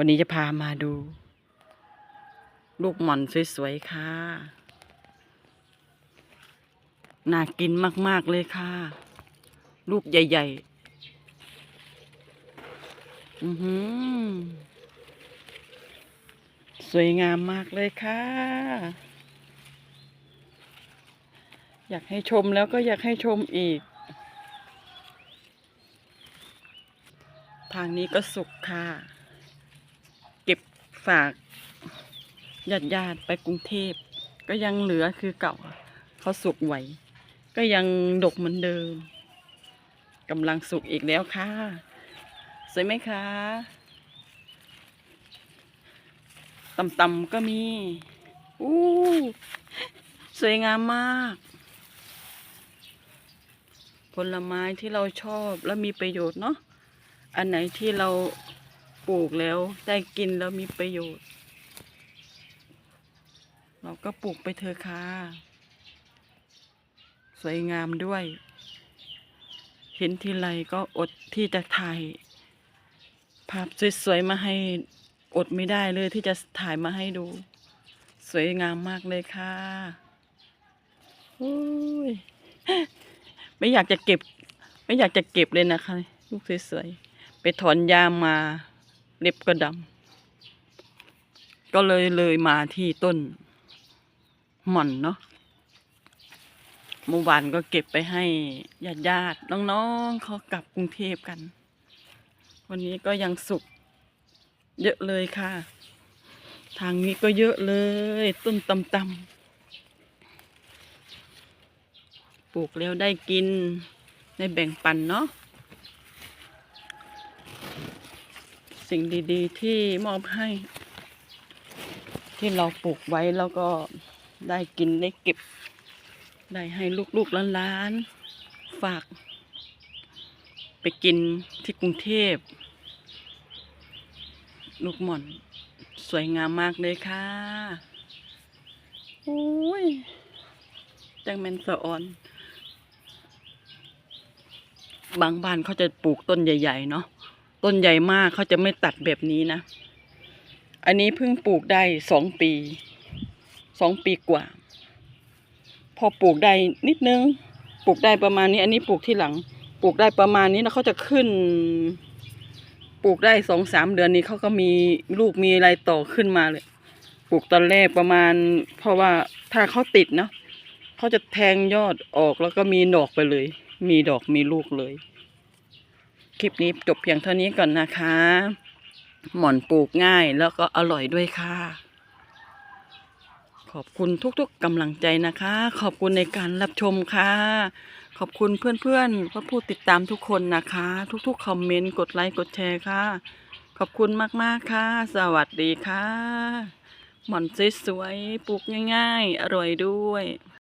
วันนี้จะพามาดู ลูกหม่อนสวยๆค่ะ น่ากินมากๆเลยค่ะ ลูกใหญ่ ๆ อือหือ สวยงามมากเลยค่ะ อยากให้ชมแล้วก็อยากให้ชมอีก ทางนี้ก็สุกค่ะ บฝากญาติญาติไปกรุงเทพ ก็ยังเหลือคือเก่าเขาสุกไหว ก็ยังดกเหมือนเดิมกำลังสุกอีกแล้วค่ะ สวยไหมคะต่ำๆก็มีอู้สวยงามมาก ผลไม้ที่เราชอบและมีประโยชน์เนาะอันไหนที่เรา ปลูกแล้วได้กินแล้วมีประโยชน์ เราก็ปลูกไปเถอะค่ะ สวยงามด้วย เห็นทีไรก็อดที่จะถ่าย ภาพสวยๆมาให้อดไม่ได้เลยที่จะถ่ายมาให้ดู สวยงามมากเลยค่ะอุ้ยไม่อยากจะเก็บ ไม่อยากจะเก็บเลยนะคะ ลูกสวยๆไปถอนยามมา เล็บก็ดำก็เลยเลยมาที่ต้นหม่อนเนาะเมื่อวานก็เก็บไปให้ญาติญาติน้องๆเขากลับกรุงเทพกัน วันนี้ก็ยังสุกเยอะเลยค่ะ ทางนี้ก็เยอะเลย ต้นตำตำปลูกแล้วได้กิน ได้แบ่งปันเนาะ สิ่งดีๆ ที่มอบให้ ที่เราปลูกไว้แล้วก็ได้กินได้เก็บ ได้ให้ลูกๆล้านๆฝาก ไปกินที่กรุงเทพ ลูกหม่อน สวยงามมากเลยค่ะโอ้ยจังแมนสะออนบางบ้านเขาจะปลูกต้นใหญ่ ๆ เนาะ ต้นใหญ่มากเขาจะไม่ตัดแบบนี้นะ อันนี้เพิ่งปลูกได้สองปี สองปีกว่า พอปลูกได้นิดนึง ปลูกได้ประมาณนี้ อันนี้ปลูกที่หลัง ปลูกได้ประมาณนี้แล้วเขาจะขึ้น ปลูกได้สองสามเดือนนี้เขาก็มีลูกมีอะไรต่อขึ้นมาเลย ปลูกตอนแรกประมาณ เพราะว่าถ้าเขาติดเนาะเขาจะแทงยอดออกแล้วก็มีดอกไปเลย มีดอกมีลูกเลย คลิปนี้จบเพียงเท่านี้ก่อนนะคะ หม่อนปลูกง่ายแล้วก็อร่อยด้วยค่ะ ขอบคุณทุกๆกำลังใจนะคะ ขอบคุณในการรับชมค่ะ ขอบคุณเพื่อนๆผู้ผู้ติดตามทุกคนนะคะ ทุกๆคอมเมนต์กดไลค์กดแชร์ค่ะ ขอบคุณมากๆค่ะ สวัสดีค่ะ หม่อนสวยๆปลูกง่าย ๆ อร่อยด้วย